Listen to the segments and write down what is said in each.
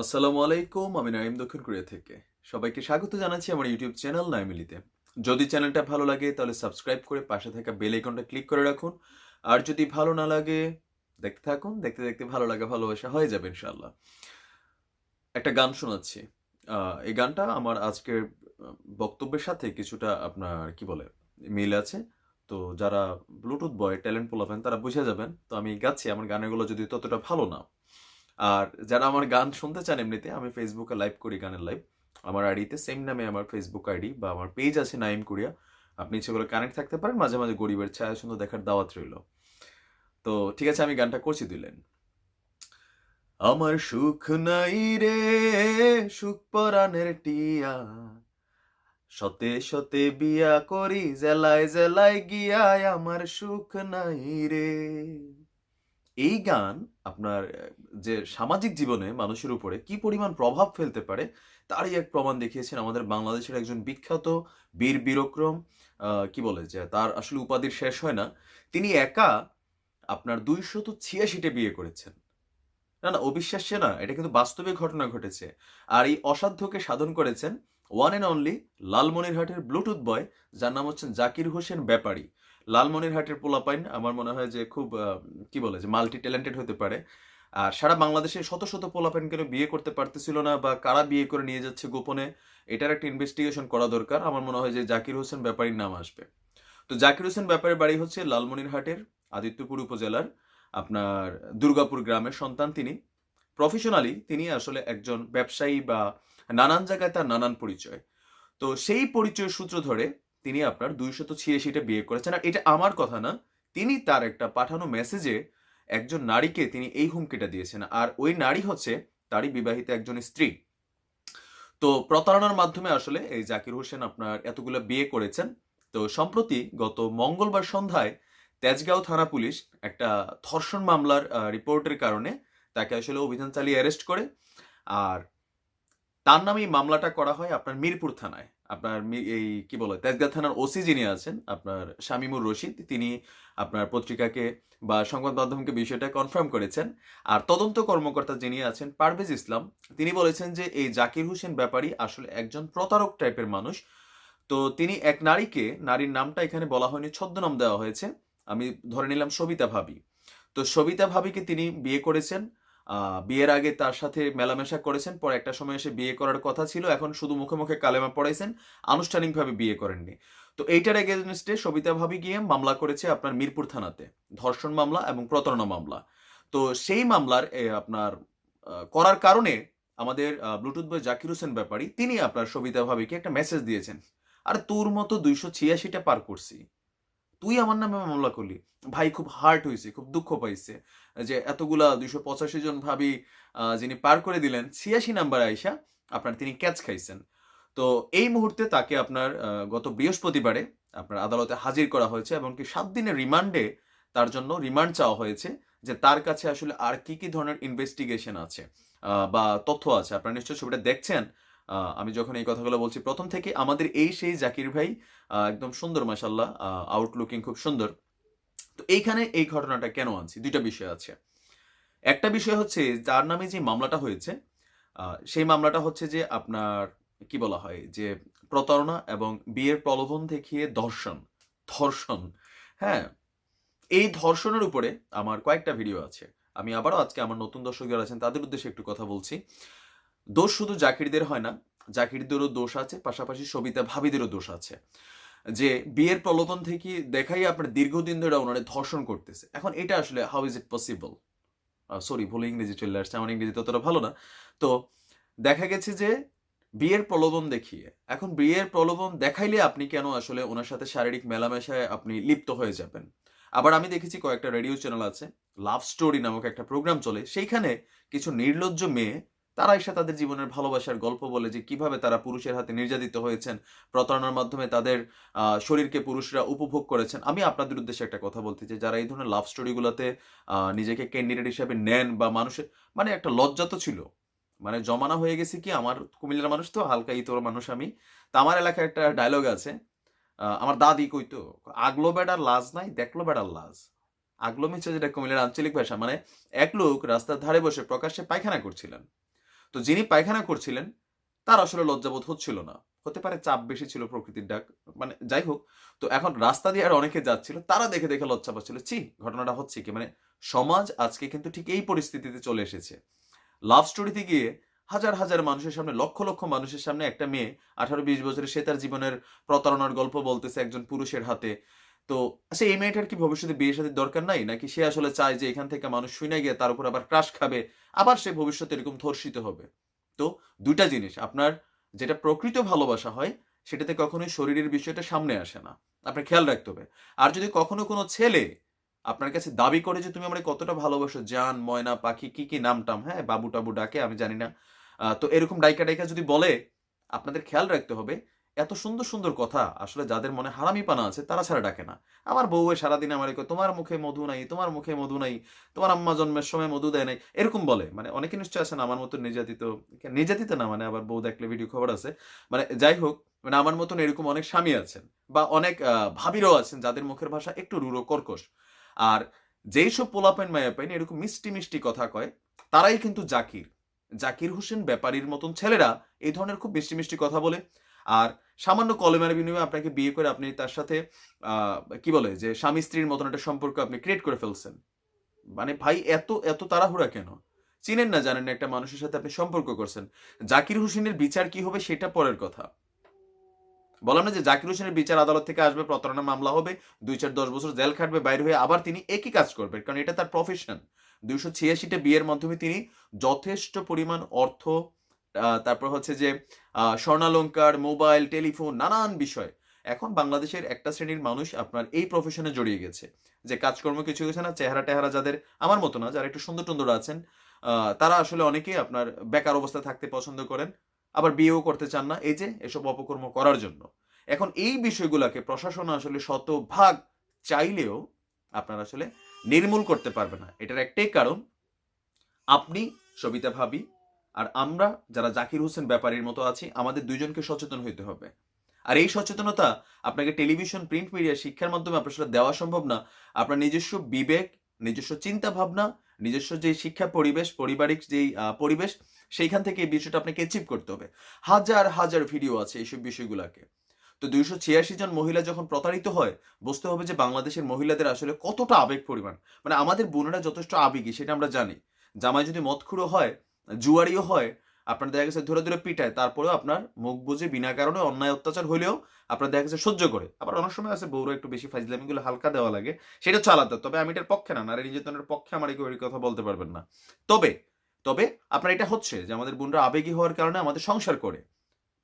আসসালামু আলাইকুম, আমি নাইম দক্ষিণ কোরিয়া থেকে। সবাইকে স্বাগত জানাচ্ছি আমার ইউটিউব চ্যানেল নাইমিলিতে। যদি চ্যানেলটা ভালো লাগে, তাহলে সাবস্ক্রাইব করে পাশে থাকা বেল আইকনটা ক্লিক করে রাখুন। আর যদি ভালো না লাগে, দেখতে থাকুন, দেখতে দেখতে ভালো লাগা, ভালোবাসা হয়ে যাবে ইনশাল্লাহ একটা গান শোনাচ্ছি। এই গানটা আমার আজকের বক্তব্যের সাথে কিছুটা আপনার, কি বলে, মিল আছে। তো যারা ব্লুটুথ বয়, ট্যালেন্ট পোলাবেন, তারা বুঝে যাবেন। তো আমি গাচ্ছি, আমার গানেরগুলো যদি ততটা ভালো না। আর যারা আমার গান শুনতে চান এমনিতে, আমি ফেসবুকে লাইভ করি গানের লাইভ আমার আইডিতে সেম নামে আমার ফেসবুক আইডি বা আমার পেজ আছে নাইম কোরিয়া আপনি করে কানেক্ট থাকতে পারেন, মাঝে মাঝে গরিবের ছায়া সুন্দর দেখার দাওয়াত রইল। তো ঠিক আছে, আমি গানটা করছি দিলেন আমার সুখ নাই রে, সুখ পরাণের টিয়া। সতে সতে বিয়া করি, জেলায় জেলায় গিয়ায় আমার সুখ নাই রে। এই গান আপনার যে সামাজিক জীবনে মানুষের উপরে কি পরিমাণ প্রভাব ফেলতে পারে, তারই এক প্রমাণ দেখিয়েছেন আমাদের বাংলাদেশের একজন বিখ্যাত বীর বীরক্রম কি বলে যে তার আসলে উপাধির শেষ হয় না। তিনি একা আপনার দুইশত ছিয়াশিটে বিয়ে করেছেন। না না, অবিশ্বাস্য না, এটা কিন্তু বাস্তবে ঘটনা ঘটেছে। আর এই অসাধ্যকে সাধন করেছেন ওয়ান অ্যান্ড অনলি লালমনিরহাটের ব্লুটুথ বয় যার নাম হচ্ছেন জাকির হোসেন ব্যাপারী। লালমনিরহাটের পোলাপাইন আমার মনে হয় যে খুব কি বলে, যে মাল্টি ট্যালেন্টেড হতে পারে। আর সারা বাংলাদেশে শত শত পোলাপাইন কেন বিয়ে করতে পারতেছিল না বা কারা বিয়ে করে নিয়ে যাচ্ছে গোপনে, এটার একটা ইনভেস্টিগেশন করা দরকার। আমার মনে হয় যে জাকির হোসেন ব্যাপারীর নাম আসবে। তো জাকির হোসেন ব্যাপারের বাড়ি হচ্ছে লালমনিরহাটের আদিত্যপুর উপজেলার আপনার দুর্গাপুর গ্রামের সন্তান তিনি। প্রফেশনালি তিনি আসলে একজন ব্যবসায়ী বা নানান জায়গায় তার নানান পরিচয়। তো সেই পরিচয় সূত্র ধরে তিনি আপনার দুইশত ছিয়াশিটা বিয়ে করেছেন। আর এটা আমার কথা না, তিনি তার একটা পাঠানো মেসেজে একজন নারীকে তিনি এই হুমকিটা দিয়েছেন। আর ওই নারী হচ্ছে তারই বিবাহিত একজন স্ত্রী। তো প্রতারণার মাধ্যমে আসলে এই জাকির হোসেন আপনার এতগুলো বিয়ে করেছেন। তো সম্প্রতি গত মঙ্গলবার সন্ধ্যায় তেজগাঁও থানা পুলিশ একটা ধর্ষণ মামলার রিপোর্টের কারণে তাকে আসলে অভিযান চালিয়ে অ্যারেস্ট করে। আর তার নামে মামলাটা করা হয় আপনার মিরপুর থানায়। আপনার এই কি বলে তেজগাঁ থানার ওসি যিনি আছেন, আপনার শামিমুর রশিদ, তিনি আপনার পত্রিকাকে বা সংবাদ মাধ্যমকে বিষয়টা কনফার্ম করেছেন। আর তদন্ত কর্মকর্তা যিনি আছেন, পারভেজ ইসলাম, তিনি বলেছেন যে এই জাকির হোসেন ব্যাপারী আসলে একজন প্রতারক টাইপের মানুষ। তো তিনি এক নারীকে, নারীর নামটা এখানে বলা হয়নি, ছদ্মনাম দেওয়া হয়েছে। আমি ধরে নিলাম সবিতা ভাবি। তো সবিতা ভাবিকে তিনি বিয়ে করেছেন। বিয়ের আগে তার সাথে মেলামেশা করেছেন, পরে একটা সময় এসে বিয়ে করার কথা ছিল, এখন শুধু মুখে মুখে কালেমা পড়াইছেন, আনুষ্ঠানিকভাবে বিয়ে করেননি। তো এইটার এগেনস্টে সবিতা ভাবি গিয়ে মামলা করেছে আপনার মিরপুর থানাতে, ধর্ষণ মামলা এবং প্রতারণা মামলা। তো সেই মামলার আপনার করার কারণে আমাদের ব্লুটুথ বয় জাকির হোসেন ব্যাপারী, তিনি আপনার সবিতা ভাবিকে একটা মেসেজ দিয়েছেন, আর তোর মতো দুইশো ছিয়াশিটা পার করছি। তুই আমার নামে মামলা করলি। ভাই খুব হার্ট হয়েছে, খুব দুঃখ পাইছে যে এতগুলা দুইশো পঁচাশি জন ভাবি যিনি পার করে দিলেন, ছিয়াশি নাম্বার আইসা আপনার তিনি ক্যাচ খাইছেন। তো এই মুহূর্তে তাকে আপনার গত বৃহস্পতিবারে আপনার আদালতে হাজির করা হয়েছে এবং কি সাত দিনের রিমান্ডে তার জন্য রিমান্ড চাওয়া হয়েছে যে তার কাছে আসলে আর কি কি ধরনের ইনভেস্টিগেশন আছে বা তথ্য আছে। আপনারা নিশ্চয়ই ছবিটা দেখছেন। আমি যখন এই কথাগুলো বলছি, প্রথম থেকে আমাদের এই সেই জাকির ভাই একদম সুন্দর মাসাল্লাহ আউটলুকিং খুব সুন্দর। তো এইখানে এই ঘটনাটা কেন আনছি? দুইটা বিষয় আছে। একটা বিষয় হচ্ছে, যার নামে যে মামলাটা হয়েছে সেই মামলাটা হচ্ছে যে আপনার, কি বলা হয়, যে প্রতারণা এবং বিয়ের প্রলোভন দেখিয়ে ধর্ষণ ধর্ষণ হ্যাঁ? এই ধর্ষণের উপরে আমার কয়েকটা ভিডিও আছে। আমি আবারও আজকে আমার নতুন দর্শক যারা আছেন, তাদের উদ্দেশ্যে একটু কথা বলছি। দোষ শুধু জাকিরদের হয় না, জাকিরদেরও দোষ আছে, পাশাপাশি সবিতা ভাবিদেরও দোষ আছে। যে বিয়ের প্রলোভন থেকে দেখাই আপনার দীর্ঘদিন ধরে ওনারা ধর্ষণ করতেছে। এখন এটা আসলে how is it possible sorry ভুলে ইংরেজি চলে আসছে, আমার ইংরেজি ততটা ভালো না। তো দেখা গেছে যে বিয়ের প্রলোভন দেখিয়ে, এখন বিয়ের প্রলোভন দেখাইলে আপনি কেন আসলে ওনার সাথে শারীরিক মেলামেশায় আপনি লিপ্ত হয়ে যাবেন? আবার আমি দেখেছি কয়েকটা রেডিও চ্যানেল আছে লাভ স্টোরি নামক একটা প্রোগ্রাম চলে, সেইখানে কিছু নির্লজ্জ মেয়ে তারা এসে তাদের জীবনের ভালোবাসার গল্প বলে যে কীভাবে তারা পুরুষের হাতে নির্যাতিত হয়েছেন, প্রতারণার মাধ্যমে তাদের শরীরকে পুরুষরা উপভোগ করেছেন। আমি আপনাদের উদ্দেশ্যে একটা কথা বলতে চাই, যারা এই ধরনের লাভ স্টোরিগুলোতে নিজেকে ক্যান্ডিডেট হিসেবে নেন বা মানুষের মানে একটা লজ্জা তো ছিল। মানে জমানা হয়ে গেছে কি, আমার কুমিল্লার মানুষ তো, হালকা ইতর মানুষ আমি। তা আমার এলাকায় একটা ডায়লগ আছে আমার দাদি কইতো আগলো বেড়ার লাজ নাই, দেখল বেড়ার লাজ। আগলো মিচ্ছে যেটা কুমিল্লার আঞ্চলিক ভাষা মানে এক লোক রাস্তার ধারে বসে প্রকাশ্যে পায়খানা করছিলেন। তো যিনি পায়খানা করছিলেন, তার আসলে লজ্জাবোধ হচ্ছিল না। হতে পারে চাপ বেশি ছিল প্রকৃতির ডাক মানে যাই হোক, তো এখন রাস্তা দিয়ে আর অনেকে যাচ্ছিল, তারা দেখে দেখে লজ্জা পাচ্ছিল চি ঘটনাটা হচ্ছে কি? মানে সমাজ আজকে কিন্তু ঠিক এই পরিস্থিতিতে চলে এসেছে। লাভ স্টোরিতে গিয়ে হাজার হাজার মানুষের সামনে, লক্ষ লক্ষ মানুষের সামনে একটা মেয়ে, আঠারো বিশ বছরে সে তার জীবনের প্রতারণার গল্প বলতেছে একজন পুরুষের হাতে। তো আচ্ছা এই মেয়েটার কি ভবিষ্যতে বিয়ে সাথে দরকার নাই? নাকি সে আসলে চায় যে এখান থেকে মানুষ শুনে গিয়ে তার উপর আবার ক্রাশ খাবে, আবার সে ভবিষ্যতে এরকম ধর্ষিত হবে? তো দুইটা জিনিস, আপনার যেটা প্রকৃত ভালোবাসা হয়, সেটাতে কখনোই শরীরের বিষয়টা সামনে আসে না। আপনার খেয়াল রাখতে হবে। আর যদি কখনো কোনো ছেলে আপনার কাছে দাবি করে যে, তুমি আমার কতটা ভালোবাসো, জান, ময়না, পাখি, কি কি, নাম, টাম? হ্যাঁ বাবু টাবু ডাকে, আমি জানি না। তো এরকম ডাইকা ডাইকা যদি বলে, আপনাদের খেয়াল রাখতে হবে এত সুন্দর সুন্দর কথা, আসলে যাদের মনে হারামি পানা আছে তারা ছাড়া ডাকে না। আমার বউয়ে সারাদিন আমার তোমার মুখে মধু নাই, তোমার মুখে মধু নাই, তোমার আম্মা জন্মের সময় মধু দেয় নাই। এরকম বলে। মানে অনেকে নিশ্চয় আছেন আমার মতো নির্যাতিত নির্যাতিত না মানে আবার বউ দেখলে ভিডিও খবর আছে। মানে যাই হোক মানে আমার মতন এরকম অনেক স্বামী আছেন বা অনেক ভাবিরও আছেন যাদের মুখের ভাষা একটু রুড়ো কর্কশ। আর যেই সব পোলাপাইন মায়াপাইন এরকম মিষ্টি মিষ্টি কথা কয়, তারাই কিন্তু জাকির। জাকির হোসেন ব্যাপারীর মতন ছেলেরা এই ধরনের খুব মিষ্টি মিষ্টি কথা বলে। আর সামান্য কলমের বিনিময়ে আপনাকে বিয়ে করে আপনি তার সাথে কি বলে যে স্বামী স্ত্রীর মতন একটা সম্পর্ক আপনি ক্রিয়েট করে ফেলছেন। মানে ভাই, এত এত তাড়াহুড়া কেন? চিনেন না, জানেন না একটা মানুষের সাথে আপনি সম্পর্ক করছেন। জাকির হোসেনের বিচার কি হবে সেটা পরের কথা। বললাম না যে জাকির হোসেনের বিচার আদালত থেকে আসবে প্রতারণা মামলা হবে দুই চার দশ বছর জেল খাটবে, বাইরে হয়ে আবার তিনি একই কাজ করবেন, কারণ এটা তার প্রফেশন দুইশো ছিয়াশিটা বিয়ের মাধ্যমে তিনি যথেষ্ট পরিমাণ অর্থ তারপর হচ্ছে যে স্বর্ণালঙ্কার, মোবাইল, টেলিফোন, নানান বিষয়। এখন বাংলাদেশের একটা শ্রেণির মানুষ আপনার এই প্রফেশনে জড়িয়ে গেছে। যে কাজকর্ম কিছু কিছু না, চেহারা টেহারা যাদের আমার মতো না, যারা একটু সুন্দর টুন্দর আছেন তারা আসলে অনেকেই আপনার বেকার অবস্থায় থাকতে পছন্দ করেন, আবার বিয়েও করতে চান না, এই যে এসব অপকর্ম করার জন্য। এখন এই বিষয়গুলোকে প্রশাসন আসলে শতভাগ চাইলেও আপনার আসলে নির্মূল করতে পারবে না। এটার একটাই কারণ, আপনি সবিতা ভাবি আর আমরা, যারা জাকির হোসেন ব্যাপারীর মতো আছি, আমাদের দুইজনকে সচেতন হইতে হবে। আর এই সচেতনতা আপনাকে টেলিভিশন, প্রিন্ট মিডিয়া, শিক্ষার মাধ্যমে আপনার দেওয়া সম্ভব না। আপনার নিজস্ব বিবেক, নিজস্ব চিন্তা ভাবনা নিজস্ব যে শিক্ষা পরিবেশ, পারিবারিক যেই পরিবেশ, সেইখান থেকে এই বিষয়টা আপনাকে অ্যাচিভ করতে হবে। হাজার হাজার ভিডিও আছে এইসব বিষয়গুলোকে। তো দুইশো ছিয়াশি জন মহিলা যখন প্রতারিত হয়, বুঝতে হবে যে বাংলাদেশের মহিলাদের আসলে কতটা আবেগ পরিমাণ। মানে আমাদের বোনেরা যথেষ্ট আবেগী, সেটা আমরা জানি। জামাই যদি মদখুরো হয় জুয়ারিও হয়, আপনার দেখা গেছে ধরে ধরে পিটায়, তারপরেও আপনার মুখ বুঝে বিনা কারণে অন্যায় অত্যাচার হলেও আপনার দেখা গেছে সহ্য করে। আবার অনেক সময় আছে বউরা একটু বেশি ফাইজলামিগুলো হালকা দেওয়া লাগে, সেটা চালাতে তবে আমি এটার পক্ষে না, নারী নির্যাতনের পক্ষে আমার এই কথা বলতে পারবেন না। তবে তবে আপনার এটা হচ্ছে যে আমাদের বোনরা আবেগী হওয়ার কারণে আমাদের সংসার করে।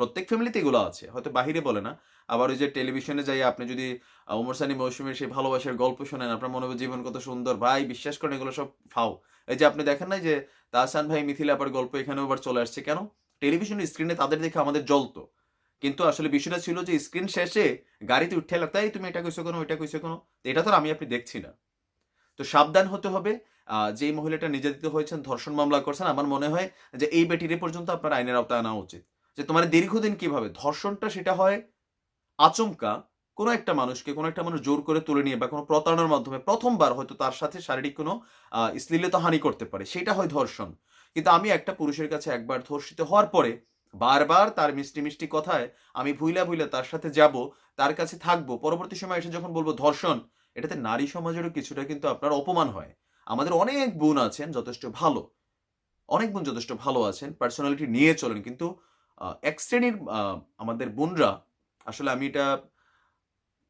প্রত্যেক ফ্যামিলিতে এগুলো আছে। হয়তো বাহিরে বলে না। আবার ওই যে টেলিভিশনে যাই, আপনি যদি ওমর সানি মৌসুমীর সেই ভালোবাসার গল্প শোনেন, আপনার মনে হবে জীবন কত সুন্দর। ভাই, বিশ্বাস করেন, এগুলো সব ফাও। এই যে আপনি দেখেন না যে, তাহসান ভাই, মিথিলা আপার গল্প এখানেও আবার চলে আসছে। কেন? টেলিভিশন স্ক্রিনে তাদের দেখে আমাদের জ্বলতো। কিন্তু আসলে বিষয়টা ছিল যে স্ক্রিন শেষে গাড়িতে উঠে এই, তুমি এটা কইছো কেন? ওইটা কইছো কেন? এটা তো আমি, আপনি দেখছি না। তো সাবধান হতে হবে। যে মহিলাটা নির্যাতিত হয়েছেন, ধর্ষণ মামলা করছেন, আমার মনে হয় যে, এই বেটিরে পর্যন্ত আপনার আইনের আওতায় আনা উচিত। যে তোমার দীর্ঘদিন কীভাবে? ধর্ষণটা সেটা হয় আচমকা কোনো একটা মানুষকে, কোনো একটা মানুষ জোর করে তুলে নিয়ে বা কোনো প্রতারণার মাধ্যমে প্রথমবার হয়তো তার সাথে শারীরিক কোনো শ্লীলতা হানি করতে পারে। সেটা হয় ধর্ষণ। কিন্তু আমি একটা পুরুষের কাছে একবার ধর্ষিত হওয়ার পরে বারবার তার মিষ্টি মিষ্টি কথায় আমি ভুইলা ভুইলা তার সাথে যাব, তার কাছে থাকব, পরবর্তী সময় এসে যখন বলব ধর্ষণ, এটাতে নারী সমাজেরও কিছুটা কিন্তু আপনার অপমান হয়। আমাদের অনেক বোন আছেন যথেষ্ট ভালো, অনেক বোন যথেষ্ট ভালো আছেন পার্সোনালিটি নিয়ে চলেন, কিন্তু এক শ্রেণির আমাদের বোনরা, আসলে আমি এটা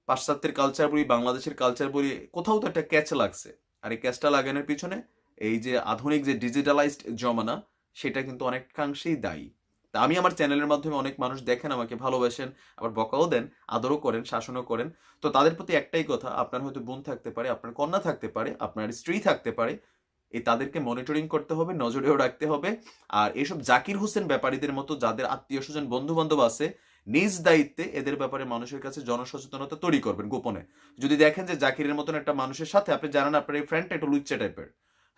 পাশ্চাত্যের কালচার বলি, বাংলাদেশের কালচার বলি, কোথাও তো একটা ক্যাচ লাগছে। আর এই ক্যাচটা লাগানোর পিছনে এই যে আধুনিক যে ডিজিটালাইজড জমানা, সেটা কিন্তু অনেকাংশেই দায়ী। তা আমি আমার চ্যানেলের মাধ্যমে অনেক মানুষ দেখেন, আমাকে ভালোবাসেন, আবার বকাও দেন, আদরও করেন, শাসনও করেন। তো তাদের প্রতি একটাই কথা, আপনার হয়তো বোন থাকতে পারে, আপনার কন্যা থাকতে পারে, আপনার স্ত্রী থাকতে পারে এই তাদেরকে মনিটরিং করতে হবে, নজরেও রাখতে হবে। আর এসব জাকির হোসেন ব্যাপারীদের মতো যাদের আত্মীয় স্বজন বন্ধু বান্ধব আছে, নিজ দায়িত্বে এদের ব্যাপারে মানুষের কাছে জনসচেতনতা তৈরি করবেন গোপনে। যদি দেখেন যে জাকিরের মতন একটা মানুষের সাথে আপনি জানেন, আপনার এই ফ্রেন্ডটা একটু লুচ্চা টাইপের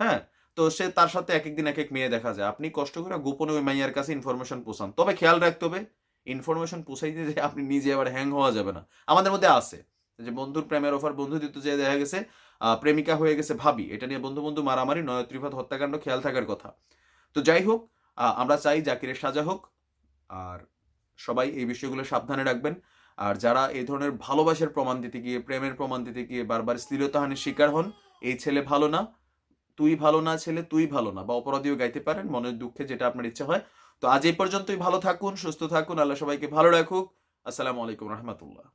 হ্যাঁ? তো সে তার সাথে এক একদিন এক এক মেয়ে দেখা যায়। আপনি কষ্ট করে গোপনে ওই মাইয়ার কাছে ইনফরমেশন পোষান। তবে খেয়াল রাখতে হবে ইনফরমেশন পোষাইতে যে আপনি নিজে আবার হ্যাং হওয়া যাবে না। আমাদের মধ্যে আছে। যে বন্ধুর প্রেমের অফার বন্ধু দিতে যে দেখা গেছে প্রেমিকা হয়ে গেছে ভাবি, এটা নিয়ে বন্ধু বন্ধু মারামারি নয় ত্রিভাত হত্যাকাণ্ড, খেয়াল থাকার কথা। তো যাই হোক আমরা চাই জাকিরের সাজা হোক, আর সবাই এই বিষয়গুলো সাবধানে রাখবেন। আর যারা এই ধরনের ভালোবাসার প্রমাণ দিতে গিয়ে, প্রেমের প্রমাণ দিতে গিয়ে বারবার শ্লীলতাহানির শিকার হন, এই ছেলে ভালো না, তুই ভালো না ছেলে, তুই ভালো না, বা অপরাধীও গাইতে পারেন, মনের দুঃখে যেটা আপনার ইচ্ছা হয়। তো আজ এই পর্যন্তই, ভালো থাকুন, সুস্থ থাকুন, আল্লাহ সবাইকে ভালো রাখুক। আসসালামু আলাইকুম রহমতুল্লাহ।